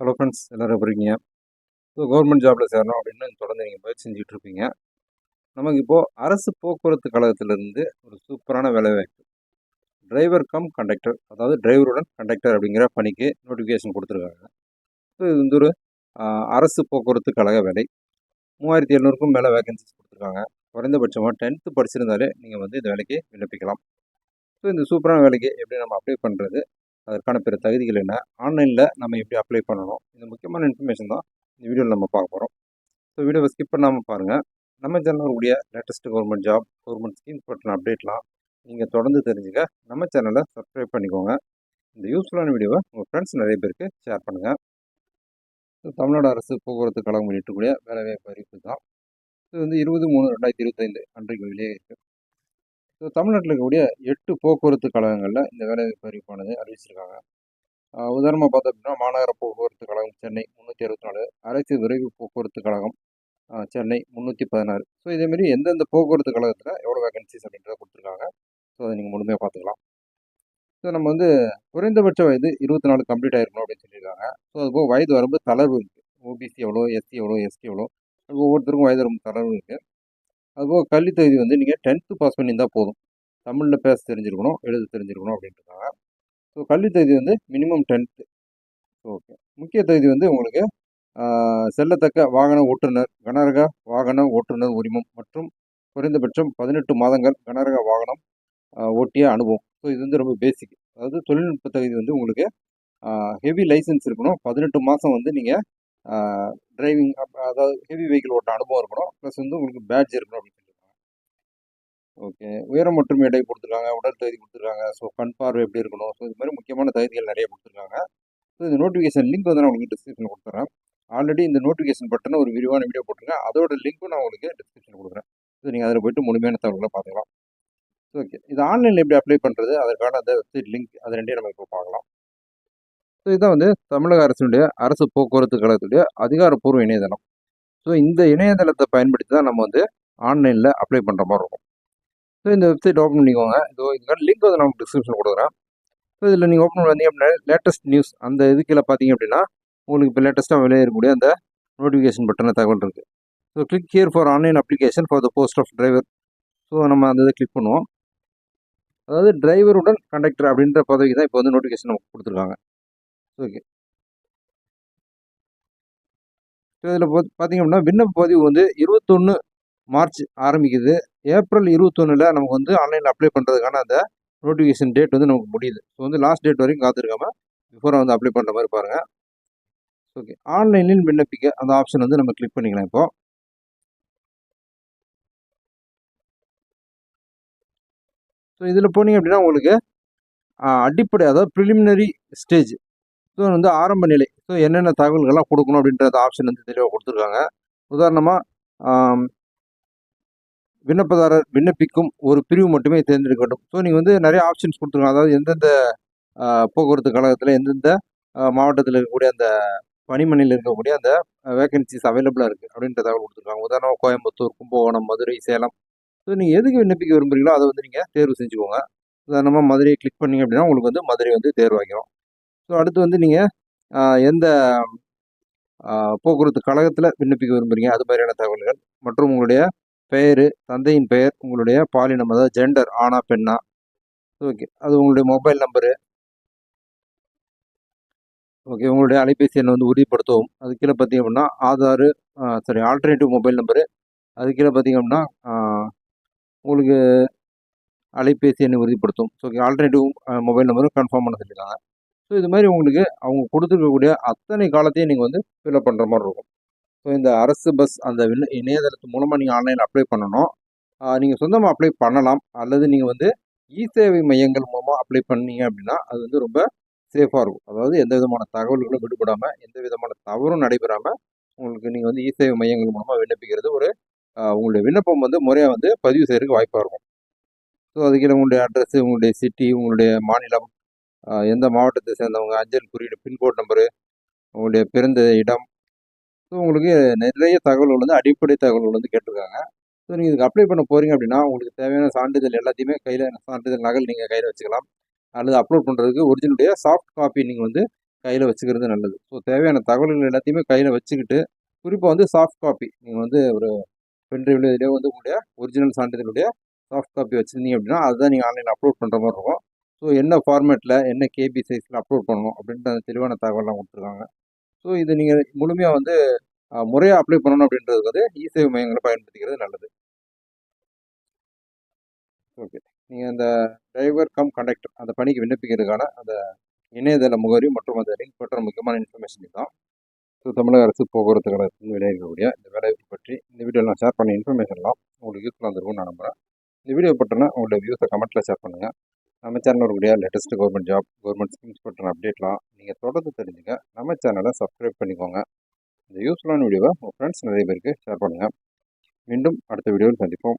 Hello friends எல்லோரும் எப்படி so government ஜாபில் சேரணும் அப்படின்னு தொடர்ந்து நீங்கள் முயற்சி செஞ்சுட்டு இருப்பீங்க. நமக்கு இப்போது அரசு போக்குவரத்து கழகத்திலிருந்து ஒரு சூப்பரான வேலைவாய்ப்பு. டிரைவர் கம் கண்டக்டர் அதாவது டிரைவருடன் கண்டக்டர் அப்படிங்கிற பணிக்கு நோட்டிஃபிகேஷன் கொடுத்துருக்காங்க. ஸோ இது வந்து ஒரு அரசு போக்குவரத்து கழக வேலை. மூவாயிரத்தி எழுநூறுக்கும் மேலே வேகன்சிஸ் கொடுத்துருக்காங்க. குறைந்தபட்சமாக டென்த்து படிச்சிருந்தாலே நீங்கள் வந்து இந்த வேலைக்கு விண்ணப்பிக்கலாம். ஸோ இந்த சூப்பரான வேலைக்கு எப்படி நம்ம அப்ளை பண்ணுறது அதற்கான பிற தகுதிகள் என்ன? ஆன்லைனில் நம்ம எப்படி அப்ளை பண்ணணும்? இந்த முக்கியமான இன்ஃபர்மேஷன் தான் இந்த வீடியோவில் நம்ம பார்க்க போகிறோம் ஸோ வீடியோவை ஸ்கிப் பண்ணாமல் பாருங்கள் நம்ம சேனலில் கூடிய latest government job government schemes பற்றின அப்டேட்லாம் நீங்கள் தொடர்ந்து தெரிஞ்சுக்க நம்ம சேனலை சப்ஸ்கிரைப் பண்ணிக்கோங்க. இந்த யூஸ்ஃபுல்லான வீடியோவை உங்கள் ஃப்ரெண்ட்ஸ் நிறைய பேருக்கு ஷேர் பண்ணுங்கள் ஸோ தமிழ்நாடு அரசு போக்குவரத்து கழகம் வெளியிட்டக்கூடிய வேலைவாய்ப்பு அறிவிப்பு தான். இது வந்து இருபது மூணு ரெண்டாயிரத்தி இருபத்தைந்து அன்றைக்கு வெளியே இருக்குது தமிழ்நாட்டில் இருக்கக்கூடிய எட்டு போக்குவரத்து கழகங்களில் இந்த வேலைவாய்ப்பு அறிவிப்பானது அறிவிச்சிருக்காங்க. உதாரணமாக பார்த்தோம் அப்படின்னா மாநகர போக்குவரத்து கழகம் சென்னை முந்நூற்றி அறுபத்தி நாலு அரசு விரைவு போக்குவரத்து கழகம் சென்னை முந்நூற்றி பதினாறு. ஸோ இதேமாரி எந்தெந்த போக்குவரத்து கழகத்தில் எவ்வளோ வேகன்சிஸ் அப்படின்றத கொடுத்துருக்காங்க. ஸோ அதை நீங்கள் முழுமையாக பார்த்துக்கலாம். ஸோ நம்ம வந்து குறைந்தபட்ச வயது இருபத்தி நாலு கம்ப்ளீட் ஆயிருக்கணும் அப்படின்னு சொல்லியிருக்காங்க. ஸோ அதுபோக வயது வரம்பு தளர்வு இருக்குது ஓபிசி எவ்வளோ எஸ்சி எவ்வளோ எஸ்டி எவ்வளோ ஒவ்வொருத்தருக்கும் வயது வரம்பு தளர்வு இருக்குது அதுபோக கல்வி தகுதி வந்து நீங்கள் டென்த்து பாஸ் பண்ணியிருந்தால் போதும். தமிழில் பேச தெரிஞ்சிருக்கணும் எழுத தெரிஞ்சிருக்கணும் அப்படின்ட்டுருக்காங்க ஸோ கல்வி தகுதி வந்து மினிமம் டென்த்து ஓகே முக்கிய தகுதி வந்து உங்களுக்கு செல்லத்தக்க வாகன ஓட்டுநர் கனரக வாகன ஓட்டுநர் உரிமம் மற்றும் குறைந்தபட்சம் பதினெட்டு மாதங்கள் கனரக வாகனம் ஓட்டிய அனுபவம். ஸோ இது வந்து ரொம்ப பேசிக் அதாவது தொழில்நுட்ப தகுதி வந்து உங்களுக்கு ஹெவி லைசன்ஸ் இருக்கணும். பதினெட்டு மாதம் வந்து நீங்கள் டிரைவிங் அதாவது ஹெவி வெஹிக்கிள் ஓட்ட அனுபவம் இருக்கணும். ப்ளஸ் வந்து உங்களுக்கு பேட்ச் இருக்கணும் அப்படின்னு சொல்லியிருக்காங்க. ஓகே உயரம் மற்றும் எடை கொடுத்துருக்காங்க. உடல் தகுதி கொடுத்துருக்காங்க. ஸோ கண் பார்வை எப்படி இருக்கணும்? ஸோ இது மாதிரி முக்கியமான தகுதிகள் நிறைய கொடுத்துருக்காங்க. ஸோ இந்த நோட்டிஃபிகேஷன் லிங்க் வந்து நான் உங்களுக்கு டிஸ்கிரிப்ஷன் கொடுத்துறேன். ஆல்ரெடி இந்த நோட்டிஃபிகேஷன் பட்டன ஒரு விரிவான வீடியோ போட்டிருக்கேன் அதோட லிங்க்கும் நான் உங்களுக்கு டிஸ்கிரிப்ஷன் கொடுக்குறேன். ஸோ நீங்கள் அதில் போயிட்டு முழுமையான தகவல்களை பார்த்துக்கலாம். ஓகே இது ஆன்லைனில் எப்படி அப்ளை பண்ணுறது அதற்கான அந்த வெப்சைட் லிங்க் அது ரெண்டையும் நம்ம இப்போ பார்க்கலாம். ஸோ இதுதான் வந்து தமிழக அரசினுடைய அரசு போக்குவரத்து கழகத்துடைய அதிகாரப்பூர்வ இணையதளம். ஸோ இந்த இணையதளத்தை பயன்படுத்தி தான் நம்ம வந்து ஆன்லைனில் அப்ளை பண்ணுற மாதிரி இருக்கும். ஸோ இந்த வெப்சைட் ஓப்பன் பண்ணிக்கோங்க. இதோ இதுக்கான லிங்க் வந்து நான் டிஸ்கிரிப்ஷன் கொடுக்குறேன். ஸோ இதில் நீங்கள் ஓப்பன் பண்ணி அப்படின்னா லேட்டஸ்ட் நியூஸ் அந்த இதுக்கில் பார்த்தீங்க அப்படின்னா உங்களுக்கு இப்போ லேட்டஸ்ட்டாக வெளியே அந்த நோட்டிஃபிகேஷன் பட்டன தகவல் இருக்குது so click here for online application for the post of driver so நம்ம அந்த இதை கிளிக் பண்ணுவோம். அதாவது டிரைவருடன் கண்டக்டர் அப்படின்ற பதவிக்கு தான் இப்போ வந்து நோட்டிஃபிகேஷன் நமக்கு கொடுத்துருக்காங்க. ஓகே. ஸோ இதில் பார்த்தீங்க அப்படின்னா விண்ணப்ப பதிவு வந்து இருபத்தொன்று மார்ச் ஆரம்பிக்குது. ஏப்ரல் இருபத்தொன்னில் நமக்கு வந்து ஆன்லைனில் அப்ளை பண்ணுறதுக்கான அந்த நோட்டிஃபிகேஷன் டேட் வந்து நமக்கு முடியுது ஸோ வந்து லாஸ்ட் டேட் வரைக்கும் காத்திருக்காமல் பிஃபோராக வந்து அப்ளை பண்ணுற மாதிரி பாருங்கள் ஓகே ஆன்லைனில் விண்ணப்பிக்க அந்த ஆப்ஷன் வந்து நம்ம கிளிக் பண்ணிக்கலாம் இப்போ. ஸோ இதில் போனீங்க அப்படின்னா உங்களுக்கு அடிப்படை அதாவது ப்ரிலிமினரி ஸ்டேஜ் ஸோ வந்து ஆரம்ப நிலை. ஸோ என்னென்ன தகவல்கள்லாம் கொடுக்கணும் அப்படின்ற ஆப்ஷன் வந்து தெளிவாக கொடுத்துருக்காங்க. உதாரணமாக விண்ணப்பதாரர் விண்ணப்பிக்கும் ஒரு பிரிவு மட்டுமே தேர்ந்தெடுக்க வேண்டும். ஸோ நீங்கள் வந்து நிறைய ஆப்ஷன்ஸ் கொடுத்துருக்காங்க. அதாவது எந்தெந்த போக்குவரத்து கழகத்தில் எந்தெந்த மாவட்டத்தில் இருக்கக்கூடிய அந்த பனிமணியில் இருக்கக்கூடிய அந்த வேகன்சிஸ் அவைலபிளாக இருக்குது அப்படின்ற தகவல் கொடுத்துருக்காங்க. உதாரணமாக கோயம்புத்தூர் கும்பகோணம் மதுரை சேலம். ஸோ நீங்கள் எதுக்கு விண்ணப்பிக்க விரும்புகிறீங்களோ அதை வந்து நீங்கள் தேர்வு செஞ்சுக்கோங்க. உதாரணமாக மதுரையை கிளிக் பண்ணீங்க அப்படின்னா உங்களுக்கு வந்து மதுரை வந்து தேர்வாகிடும் ஸோ அடுத்து வந்து நீங்கள் எந்த போக்குவரத்து கழகத்தில் விண்ணப்பிக்க விரும்புகிறீங்க அது மாதிரியான தகவல்கள். மற்றும் உங்களுடைய பெயர் தந்தையின் பெயர் உங்களுடைய பாலினம் அதாவது ஜெண்டர் ஆணா பெண்ணா? ஓகே அது உங்களுடைய மொபைல் நம்பரு ஓகே உங்களுடைய அலைபேசி எண்ணை வந்து உறுதிப்படுத்தவும். அது கீழே பார்த்தீங்க அப்படின்னா Aadhaar sorry alternative mobile number அது கீழே பார்த்தீங்க அப்படின்னா உங்களுக்கு அலைபேசி எண்ணை உறுதிப்படுத்தும். ஸோ ஆல்டர்னேட்டிவ் மொபைல் நம்பரும் கன்ஃபார்ம் பண்ண சொல்லியிருக்காங்க ஸோ இது மாதிரி உங்களுக்கு அவங்க கொடுத்துருக்கக்கூடிய அத்தனை காலத்தையும் நீங்கள் வந்து ஃபில்அப் பண்ணுற மாதிரி இருக்கும். ஸோ இந்த அரசு பஸ் அந்த விண்ண இணையதளத்து மூலமாக நீங்கள் ஆன்லைனில் அப்ளை பண்ணணும் நீங்கள் சொந்தமாக அப்ளை பண்ணலாம். அல்லது நீங்கள் வந்து இ சேவை மையங்கள் மூலமாக அப்ளை பண்ணீங்க அப்படின்னா அது வந்து ரொம்ப சேஃபாக இருக்கும். அதாவது எந்த விதமான தகவல்களும் விடுபடாமல் எந்த விதமான தவறும் நடைபெறாமல் உங்களுக்கு நீங்கள் வந்து இ சேவை மையங்கள் மூலமாக விண்ணப்பிக்கிறது ஒரு உங்களுடைய விண்ணப்பம் வந்து முறையாக வந்து பதிவு செய்கிறதுக்கு வாய்ப்பாக இருக்கும். ஸோ அதுக்கு உங்களுடைய அட்ரஸ் உங்களுடைய சிட்டி உங்களுடைய மாநிலம் எந்த மாவட்டத்தை சேர்ந்தவங்க? அஞ்சல் குறியீடு பின்கோட் நம்பரு உங்களுடைய பிறந்த இடம். ஸோ உங்களுக்கு நிறைய தகவல்கள் வந்து அடிப்படை தகவல்கள் வந்து கேட்டிருக்காங்க. ஸோ நீங்கள் இதுக்கு அப்ளை பண்ண போகிறீங்க அப்படின்னா உங்களுக்கு தேவையான சான்றிதழ் எல்லாத்தையுமே கையில் சான்றிதழ் நகல் நீங்கள் கையில் வச்சுக்கலாம். அல்லது அப்லோட் பண்ணுறதுக்கு ஒரிஜினலுடைய சாஃப்ட் காப்பி நீங்கள் வந்து கையில் வச்சுக்கிறது நல்லது. ஸோ தேவையான தகவல்கள் எல்லாத்தையுமே கையில் வச்சுக்கிட்டு குறிப்பாக வந்து சாஃப்ட் காப்பி நீங்கள் வந்து ஒரு பென்ட்ரைவ்ல இதிலே வந்து உங்களுடைய ஒரிஜினல் சான்றிதழுடைய சாஃப்ட் காப்பி வச்சுருந்தீங்க அப்படின்னா அதுதான் நீங்கள் ஆன்லைனில் அப்லோட் பண்ணுற மாதிரி இருக்கும். ஸோ என்ன ஃபார்மேட்டில் என்ன கேபி சைஸில் அப்லோட் பண்ணணும் அப்படின்ற தெளிவான தகவலாம் கொடுத்துருக்காங்க. ஸோ இது நீங்கள் முழுமையாக வந்து முறையாக அப்ளை பண்ணணும் அப்படின்றது வந்து e இசேவை மையங்களை பயன்படுத்திக்கிறது நல்லது. ஓகே நீங்கள் அந்த டிரைவர் கம் கண்டக்டர் அந்த பணிக்கு விண்ணப்பிக்கிறதுக்கான அந்த இணையதள முகவரி மற்றும் அந்த லிங்க் பற்ற முக்கியமான இன்ஃபர்மேஷன் தான் ஸோ தமிழக அரசு போக்குவரத்து கழகத்தில் வெளியாகக்கூடிய இந்த வேலைவாய்ப்பு பற்றி இந்த வீடியோவில் நான் ஷேர் பண்ண இன்ஃபர்மேஷன்லாம் உங்களுக்கு யூஸ்ஃபுல்லாக இருந்திருக்கும்னு நான் நம்புகிறேன் இந்த வீடியோ பற்றினா உங்களோட வியூஸை கமெண்ட்டில் ஷேர் பண்ணுங்கள் நம்ம சேனல் வரக்கூடிய latest government job government schemes பற்றின அப்டேட்லாம் நீங்கள் தொடர்ந்து தெரிஞ்சுங்க. நம்ம சேனலை சப்ஸ்கிரைப் பண்ணிக்கோங்க. இந்த யூஸ்ஃபுல்லான வீடியோவை உங்கள் ஃப்ரெண்ட்ஸ் நிறைய பேருக்கு ஷேர் பண்ணுங்கள் மீண்டும் அடுத்த வீடியோவில் சந்திப்போம்.